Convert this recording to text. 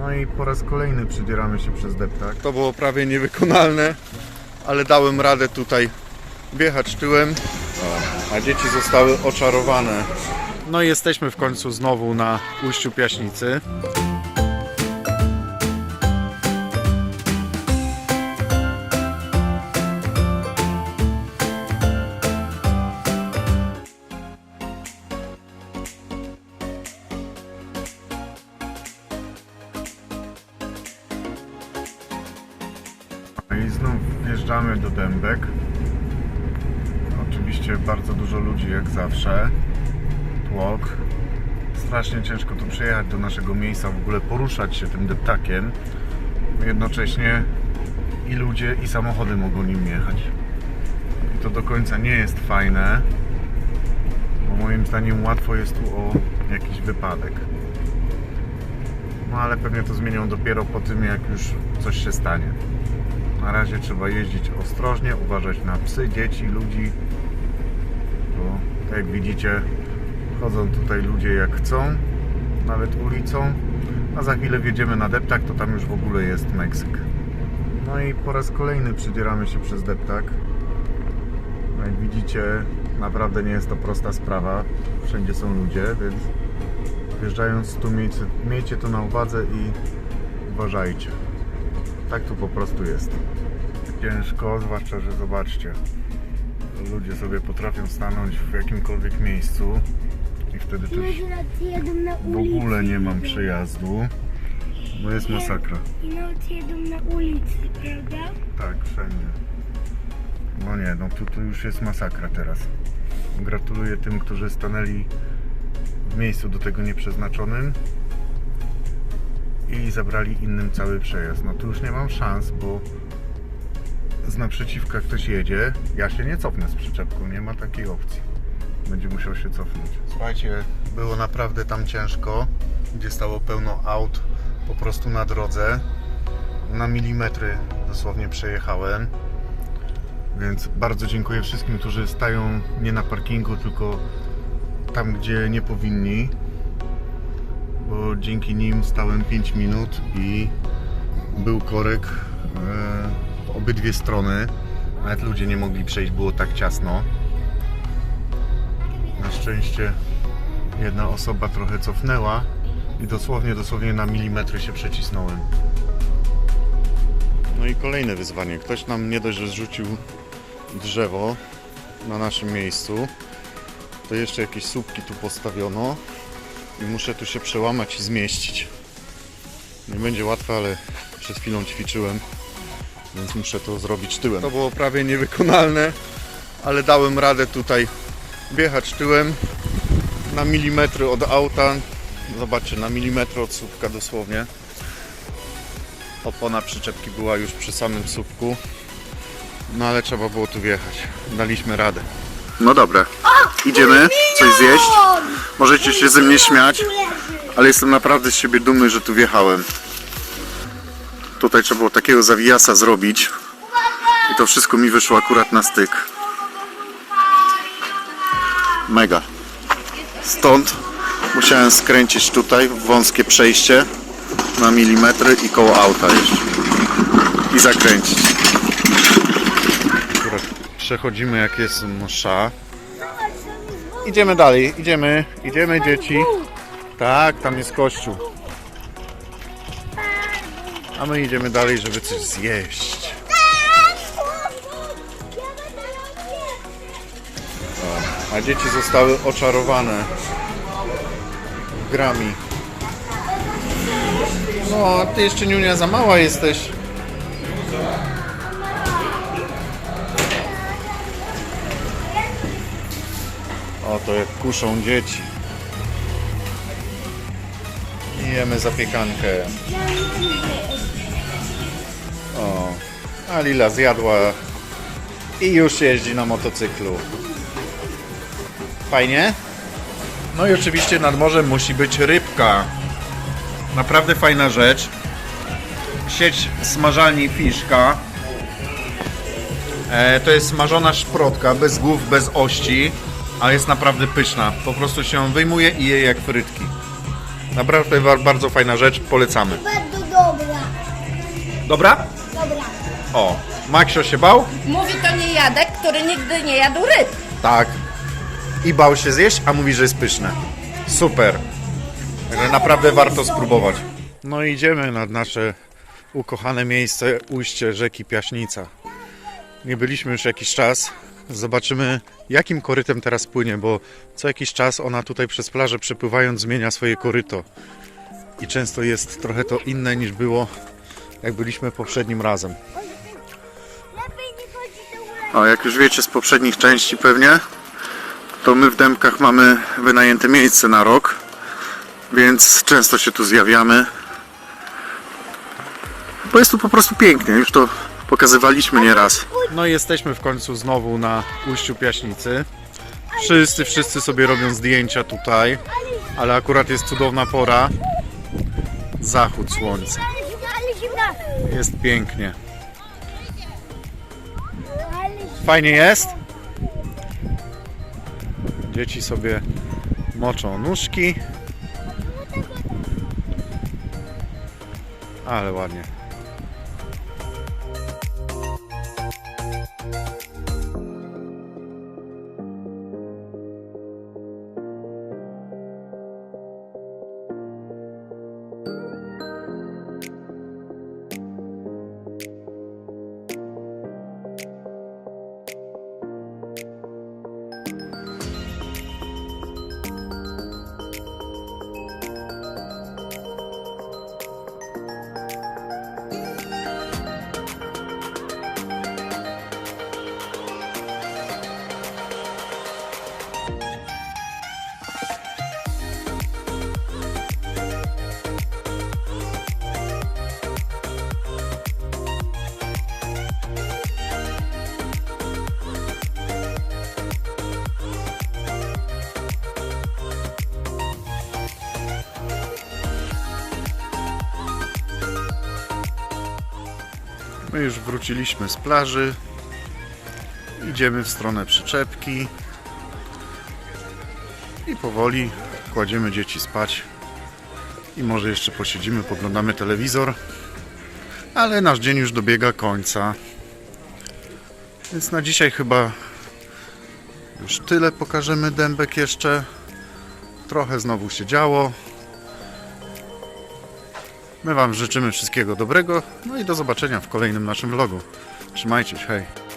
No i po raz kolejny przybieramy się przez deptak. To było prawie niewykonalne, ale dałem radę tutaj wjechać tyłem, a dzieci zostały oczarowane. No i jesteśmy w końcu znowu na ujściu Piaśnicy. No I znów wjeżdżamy do Dębek. Oczywiście bardzo dużo ludzi jak zawsze. Tłok. Strasznie ciężko tu przyjechać do naszego miejsca, w ogóle poruszać się tym deptakiem. Jednocześnie i ludzie, i samochody mogą nim jechać. I to do końca nie jest fajne, bo moim zdaniem łatwo jest tu o jakiś wypadek. No ale pewnie to zmienią dopiero po tym, jak już coś się stanie. Na razie trzeba jeździć ostrożnie, uważać na psy, dzieci, ludzi. Bo tak jak widzicie, chodzą tutaj ludzie jak chcą, nawet ulicą. A za chwilę wjedziemy na deptak, to tam już w ogóle jest Meksyk. No i po raz kolejny przybieramy się przez deptak. No Jak widzicie, naprawdę nie jest to prosta sprawa. Wszędzie są ludzie, więc wjeżdżając tu miejcie, miejcie to na uwadze i uważajcie. Tak tu po prostu jest. Ciężko, zwłaszcza, że zobaczcie. Ludzie sobie potrafią stanąć w jakimkolwiek miejscu i wtedy też w ogóle nie mam przejazdu. No jest masakra. I nawet jedą na ulicy, prawda? Tak, wszędzie. No nie, no tu, tu już jest masakra teraz. Gratuluję tym, którzy stanęli w miejscu do tego nieprzeznaczonym i zabrali innym cały przejazd. No tu już nie mam szans, bo z naprzeciwka ktoś jedzie. Ja się nie cofnę z przyczepką, nie ma takiej opcji. Będzie musiał się cofnąć. Słuchajcie, było naprawdę tam ciężko, gdzie stało pełno aut po prostu na drodze na milimetry dosłownie przejechałem. Więc bardzo dziękuję wszystkim, którzy stają nie na parkingu, tylko tam, gdzie nie powinni. Bo dzięki nim stałem 5 minut i był korek e, w obydwie strony. Nawet ludzie nie mogli przejść, było tak ciasno. Na szczęście jedna osoba trochę cofnęła i dosłownie, dosłownie na milimetry się przecisnąłem. No i kolejne wyzwanie. Ktoś nam nie dość, że zrzucił drzewo na naszym miejscu, to jeszcze jakieś słupki tu postawiono i muszę tu się przełamać i zmieścić. Nie będzie łatwe, ale przed chwilą ćwiczyłem, więc muszę to zrobić tyłem. To było prawie niewykonalne, ale dałem radę tutaj wjechać tyłem na milimetry od auta. Zobaczcie, na milimetry od słupka dosłownie. Opona przyczepki była już przy samym słupku. No ale trzeba było tu wjechać. Daliśmy radę. No dobra. Idziemy coś zjeść. Możecie się ze mnie śmiać, ale jestem naprawdę z siebie dumny, że tu wjechałem. Tutaj trzeba było takiego zawijasa zrobić. I to wszystko mi wyszło akurat na styk. Mega. Stąd musiałem skręcić tutaj w wąskie przejście na milimetry i koło auta jeszcze. I zakręcić. Przechodzimy jak jest msza. Idziemy dalej, idziemy, idziemy dzieci. Tak, tam jest kościół. A my idziemy dalej, żeby coś zjeść. A dzieci zostały oczarowane grami. No, ty jeszcze Niunia za mała jesteś. Oto jak kuszą dzieci. I Jemy zapiekankę. O, a Lila zjadła i już jeździ na motocyklu. Fajnie? No i oczywiście nad morzem musi być rybka. Naprawdę fajna rzecz. Sieć smażalni Fiszka. E, to jest smażona szprotka, bez głów, bez ości, a jest naprawdę pyszna. Po prostu się wyjmuje i je jak frytki. Naprawdę bardzo fajna rzecz, polecamy. Bardzo dobra. Dobra? Dobra. O, Maksio się bał? Mówi to nie Jadek, który nigdy nie jadł ryb. Tak. I bał się zjeść, a mówi, że jest pyszne. Super. Także naprawdę warto spróbować. No i idziemy nad nasze ukochane miejsce, ujście rzeki Piaśnica. Nie byliśmy już jakiś czas. Zobaczymy, jakim korytem teraz płynie, bo co jakiś czas ona tutaj przez plażę przepływając zmienia swoje koryto. I często jest trochę to inne niż było, jak byliśmy poprzednim razem. A jak już wiecie z poprzednich części pewnie, to my w Dębkach mamy wynajęte miejsce na rok, więc często się tu zjawiamy. Bo jest tu po prostu pięknie, już to pokazywaliśmy nieraz. No i jesteśmy w końcu znowu na ujściu Piaśnicy. Wszyscy, wszyscy sobie robią zdjęcia tutaj, ale akurat jest cudowna pora. Zachód słońca. Jest pięknie. Fajnie jest. Dzieci sobie moczą nóżki. Ale ładnie. My już wróciliśmy z plaży. Idziemy w stronę przyczepki. I powoli kładziemy dzieci spać. I może jeszcze posiedzimy, poglądamy telewizor. Ale nasz dzień już dobiega końca. Więc na dzisiaj chyba już tyle pokażemy dębek jeszcze. Trochę znowu się działo. My Wam życzymy wszystkiego dobrego. No i do zobaczenia w kolejnym naszym vlogu. Trzymajcie się, hej.